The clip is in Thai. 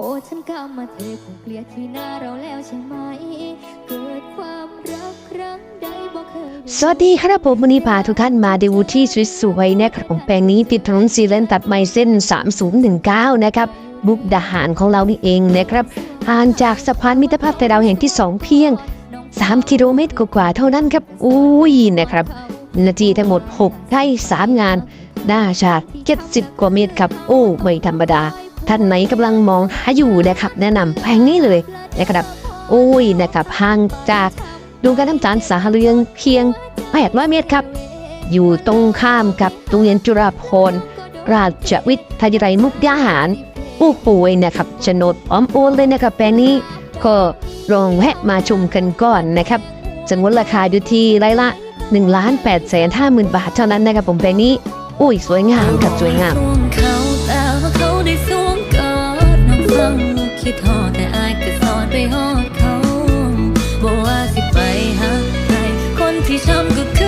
โอ้ฉันกำมาเทคงเกลียดที่หน้าเราแล้วใช่ไหม เกิดความรักครั้งใดบ่เคยสวัสดีครับผมวันนี้พาทุกท่านมาดูที่สวยๆนะครับผมแปลงนี้ติดถนนซีเลนตัดใหม่เส้น 3019 นะครับบุกดาหารของเรานี่เองนะครับห่างจากสะพานมิตรภาพไทยดาวแห่งที่ 2 เพียง 3 กิโลเมตรกว่าเท่านั้นครับ อุ้ยนะครับ นาทีทั้งหมด 6 ได้ 3 งาน หน้าชาติ70 กว่าเมตรครับ โอ้ ไม่ธรรมดา ท่านไหนกำลังมองหาอยู่นะครับ แนะนำแผงนี้เลยนะครับโอ้ยนะครับห่างจากดวงการน้ำตาลสาเรืองเพียง800เมตรครับ อยู่ตรงข้ามกับโรงเรียนจุฬาภรณ์ราชวิทยาลัยมุกดาหารโอ้โหนะครับโฉนดอ้อมโอนเลยนะครับแปลงนี้ก็ลองแวะมาชมกันก่อนนะครับจำนวนราคาอยู่ที่ไร่ละ1ล้าน8แสนห้าหมื่นบาทเท่านั้นนะครับผมแปลงนี้ อุ้ยสวยงามครับสวยงาม สิทอแต่อายก็สอนไปฮอดเขาบอกว่าสิไปหาใครคนที่ช้ำก็คือ